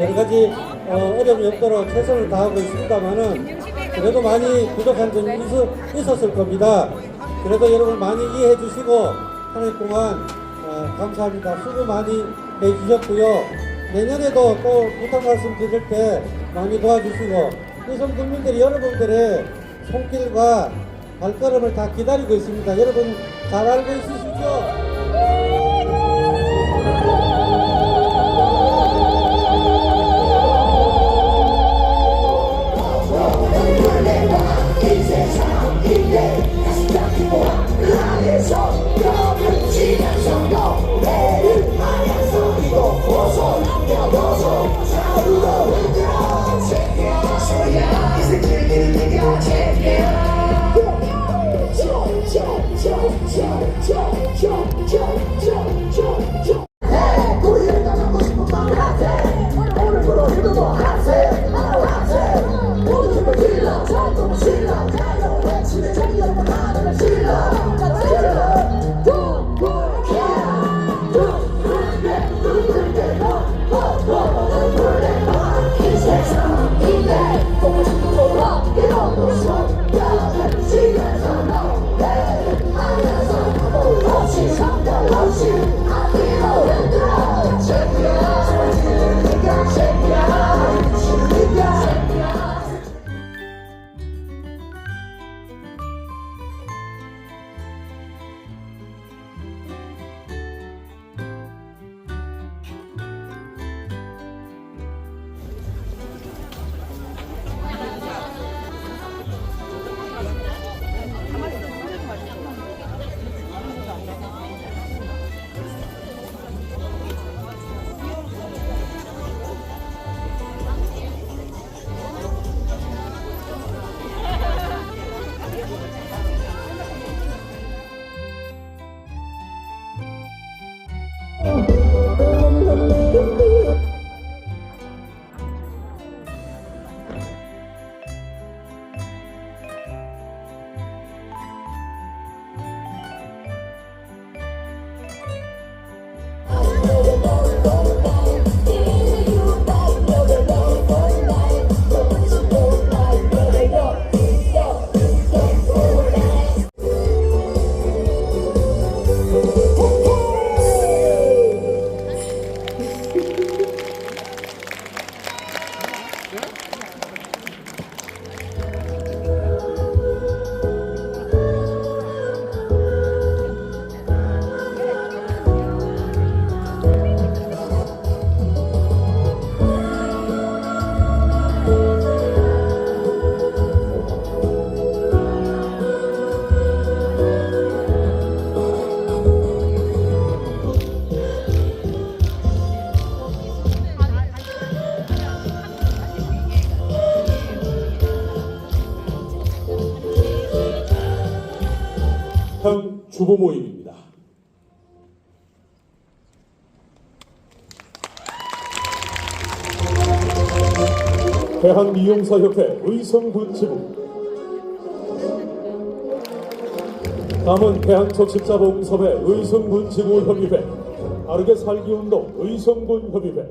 어, 여러 가지 어, 어려움이 없도록 최선을 다하고 있습니다만은 그래도 많이 부족한 점이 있, 있었을 겁니다. 그래도 여러분 많이 이해해 주시고 한 해 동안 어, 감사합니다. 수고 많이 해 주셨고요. 내년에도 또 부탁 말씀 드릴 때 많이 도와주시고 의성 국민들이 여러분들의 손길과 발걸음을 다 기다리고 있습니다. 여러분 잘 알고 있으시죠? 주부 모임입니다. 대한미용사협회 의성군 지부 다음은 대한적십자보험협회 의성군 지부 협의회 바르게 살기운동 의성군 협의회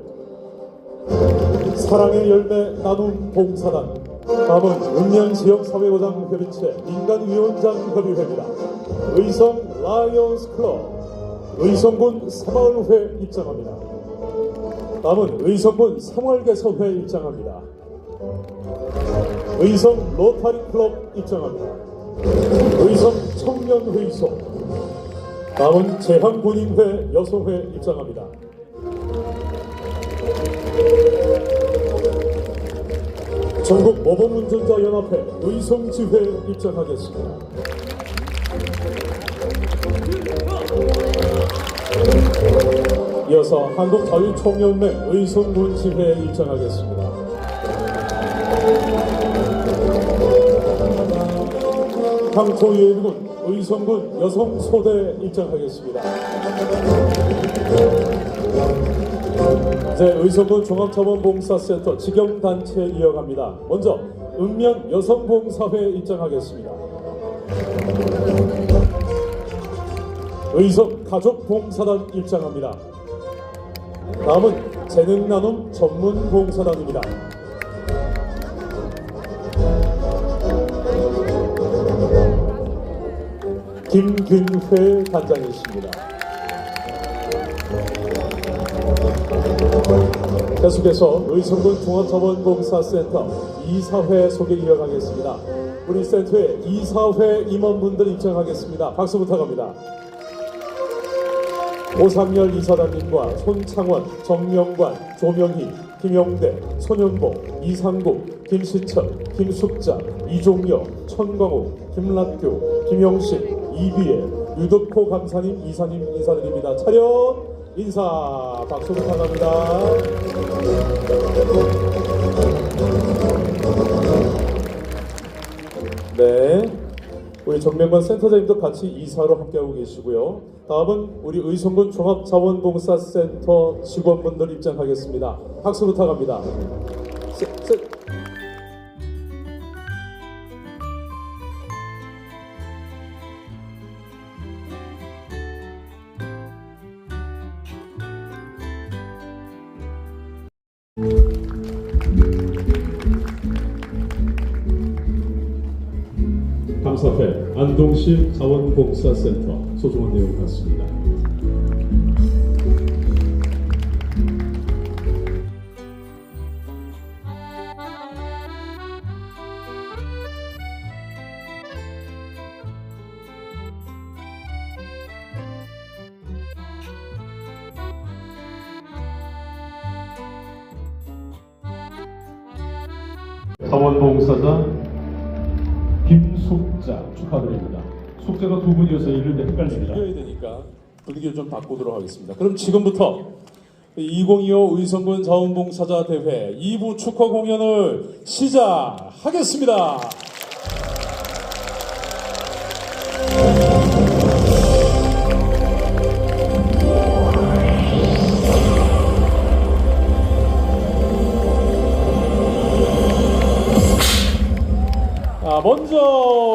사랑의 열매 나눔 봉사단 다음은 읍면지역사회보장 협의체 민간위원장 협의회입니다. 의성 라이언스 클럽 의성군 새마을회 입장합니다. 다음은 의성군 생활개서회 입장합니다. 의성 로타리 클럽 입장합니다. 의성 청년회의소 다음은 재향군인회 여성회 입장합니다. 전국 모범운전자 연합회 의성지회 입장하겠습니다. 이어서 한국자유총연맹 의성군 지회 입장하겠습니다. 강토예비군 의성군 여성소대 입장하겠습니다. 제 의성군 종합자원봉사센터 직영단체 이어갑니다. 먼저 읍면 여성봉사회 입장하겠습니다. 의성 가족봉사단 입장합니다. 다음은 재능 나눔 전문 봉사단입니다. 김균회 단장이십니다. 계속해서 의성군 종합자원봉사센터 이사회 소개 이어가겠습니다. 우리 센터에 이사회 임원분들 입장하겠습니다. 박수 부탁합니다. 오상열 이사장님과 손창원, 정명관, 조명희, 김영대, 손현복, 이상국, 김시철, 김숙자, 이종여, 천광우, 김락규, 김영식, 이비애, 유덕호 감사님, 이사님 인사드립니다. 차렷 인사 박수 부탁합니다. 네. 우리 정명관 센터장님도 같이 이사로 함께하고 계시고요. 다음은 우리 의성군 종합자원봉사센터 직원분들 입장하겠습니다. 박수 부탁합니다. 세- 세- 안동시 자원봉사센터 소중한 내용 같습니다. 자원봉사자 숙자가 두 분이어서 이런데 헷갈립니다. 이겨야 되니까 분위기를 좀 바꾸도록 하겠습니다. 그럼 지금부터 2025 의성군 자원봉사자 대회 2부 축하 공연을 시작하겠습니다. 먼저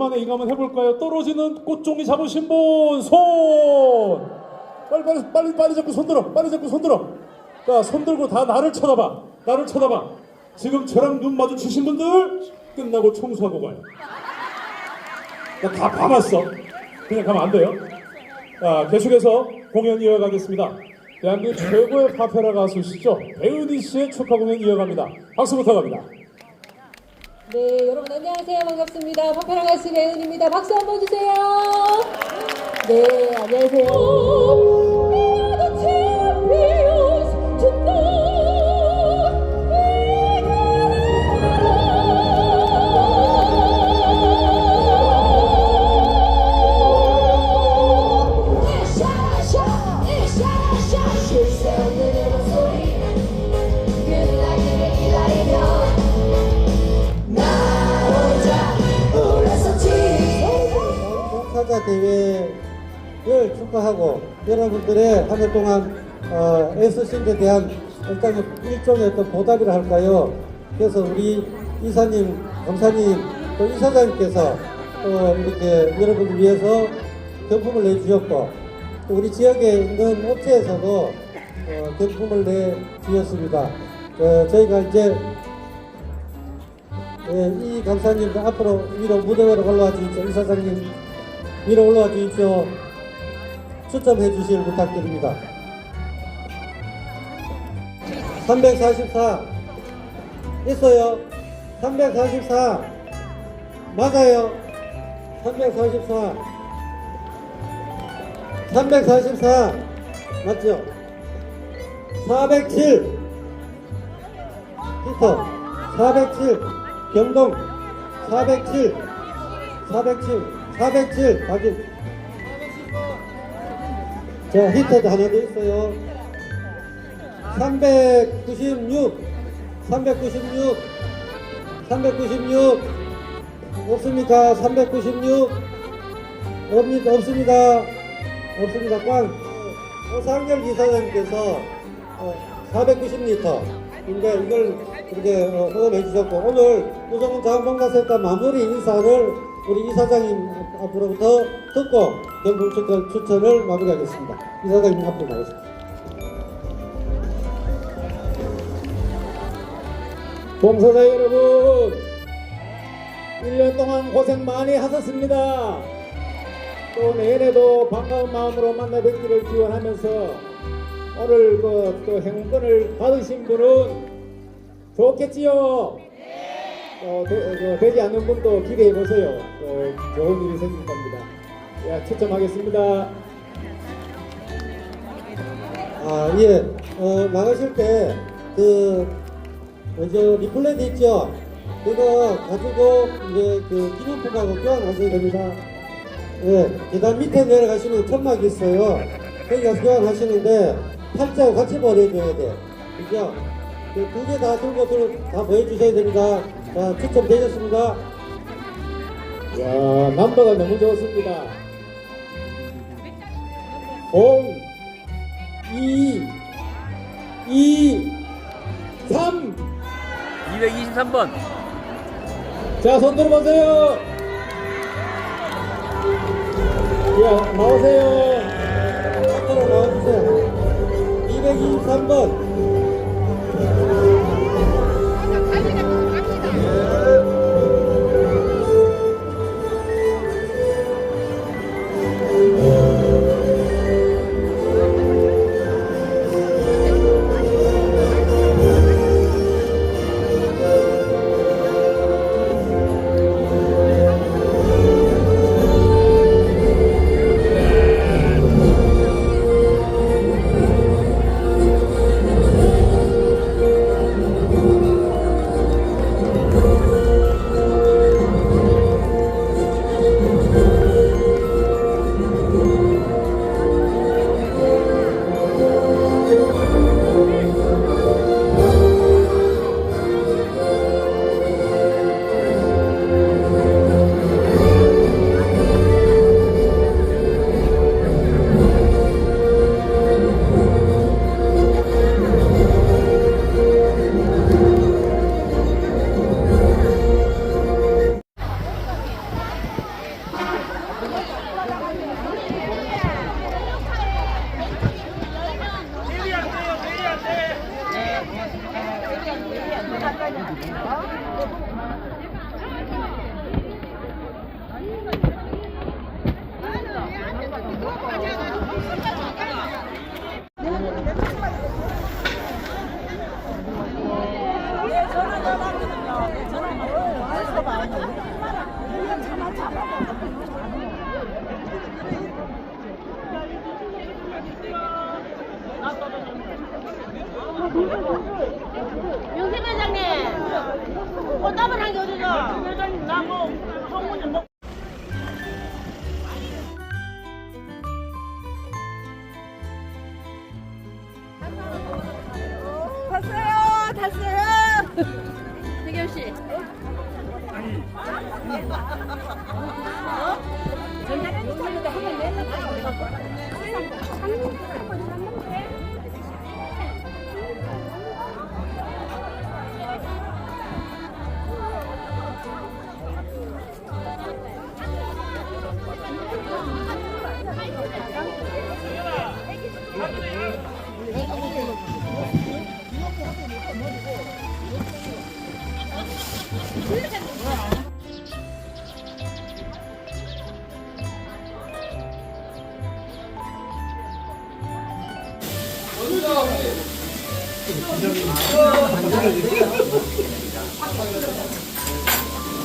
오랜만에 이거 한번 해볼까요? 떨어지는 꽃종이 잡으신 분 손. 빨리 빨리 빨리 빨리 잡고 손 들어. 빨리 잡고 손 들어. 자, 손 들고 다 나를 쳐다봐. 나를 쳐다봐. 지금 저랑 눈 마주치신 분들 끝나고 청소하고 가요. 나다 봐봤어. 그냥 가면 안 돼요. 자, 계속해서 공연 이어가겠습니다. 대한민국 최고의 파페라 가수시죠. 배은희 씨의 축하 공연 이어갑니다. 박수 부탁합니다. 네, 여러분 안녕하세요. 반갑습니다. 파페라 가수 배은입니다. 박수 한번 주세요. 네, 안녕하세요. 대회를 축하하고 여러분들의 한 해 동안 어, 애쓰신 데 대한 일단 일종의 어떤 보답이라 할까요? 그래서 우리 이사님, 검사님, 또 이사장님께서 또 이렇게 여러분을 위해서 경품을 내주셨고 또 우리 지역에 있는 업체에서도 어, 경품을 내주셨습니다. 어, 저희가 이제 예, 이 강사님 앞으로 위로 무대로 올라와 주십시오. 이 사장님 위로 올라와 주십시오. 추첨해 주실 부탁드립니다. 344 있어요. 344 맞아요. 344 344 맞죠? 407 히터 407 경동 407 407 407 확인. 자 히터도 하나 더 있어요. 396 396 396 없습니까? 396 없니다 없습니다. 없습니다. 꽝. 오상열 이사장님께서 어, 490m 인데 이걸 이렇게 어, 허가해 주셨고 오늘 우성군 자원봉사센터 마무리 인사를 우리 이사장님 앞으로부터 듣고 경북특권 추천을 마무리하겠습니다. 이사장님 앞으로 나오십시오. 봉사자 여러분 1년 동안 고생 많이 하셨습니다. 또 내년에도 반가운 마음으로 만나 뵙기를 기원하면서 오늘 그 또 행운권을 받으신 분은 좋겠지요. 어, 되, 지 않는 분도 기대해 보세요. 어, 좋은 일이 생길 겁니다. 야, 추첨하겠습니다. 아, 예. 어, 나가실 때, 그, 먼저 리플렛 있죠? 그거 가지고, 이제 그 기념품하고 교환하셔야 됩니다. 예. 계단 밑에 내려가시면 천막이 있어요. 거기 가서 교환하시는데, 팔자하고 같이 보내줘야 돼. 그죠? 그 두 개 다 들고 들, 다 보여주셔야 됩니다. 자, 추첨 되셨습니다. 야, 남바가 너무 좋습니다. 0, 2, 2, 3. 223번. 자, 손 들어보세요. 야, 나오세요. 앞으로 나와주세요. 223번.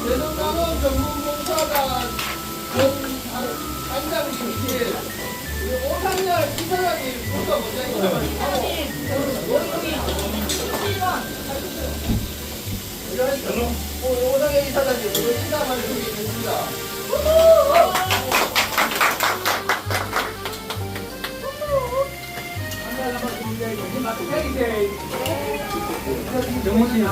대전가는 전문봉사가 안장님이 오산열 기사장이 부터 먼저 이거 오산열 이사장이 부터 시사만 주기 고생이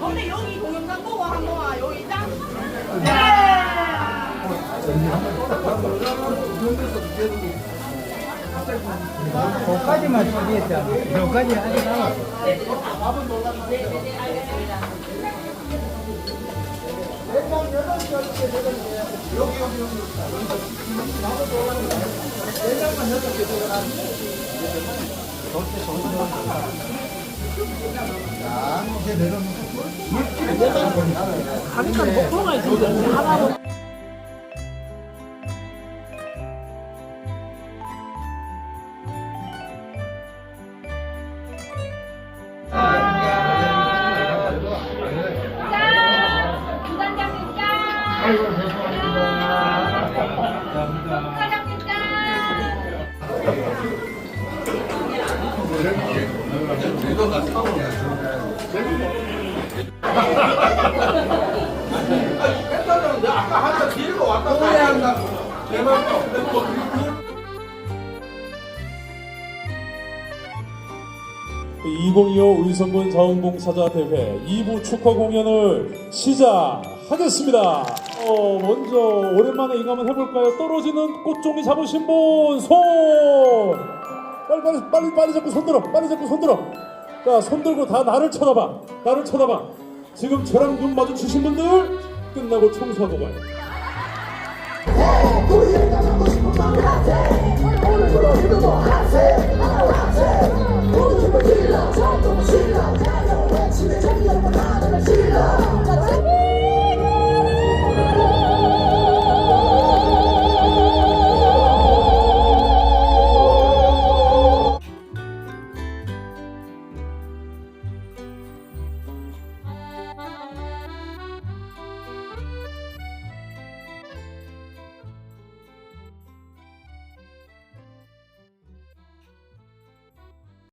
근데 여기 동영상 보고 한번 와 여기 짱. 거기까지만 준비했잖아. 여기까지 하지 않아. 부단장님 (2025) 의성군 자원봉사자 대회 2부 축하 공연을 시작하겠습니다. 어 먼저 오랜만에 이거 한번 해볼까요? 떨어지는 꽃종이 잡으신 분 손! 빨리 빨리 빨리 빨리 잡고 손들어 빨리 잡고 손들어. 자 손들고 다 나를 쳐다봐 나를 쳐다봐. 지금 저랑 눈 마주치신 분들 끝나고 청소하고 가요 우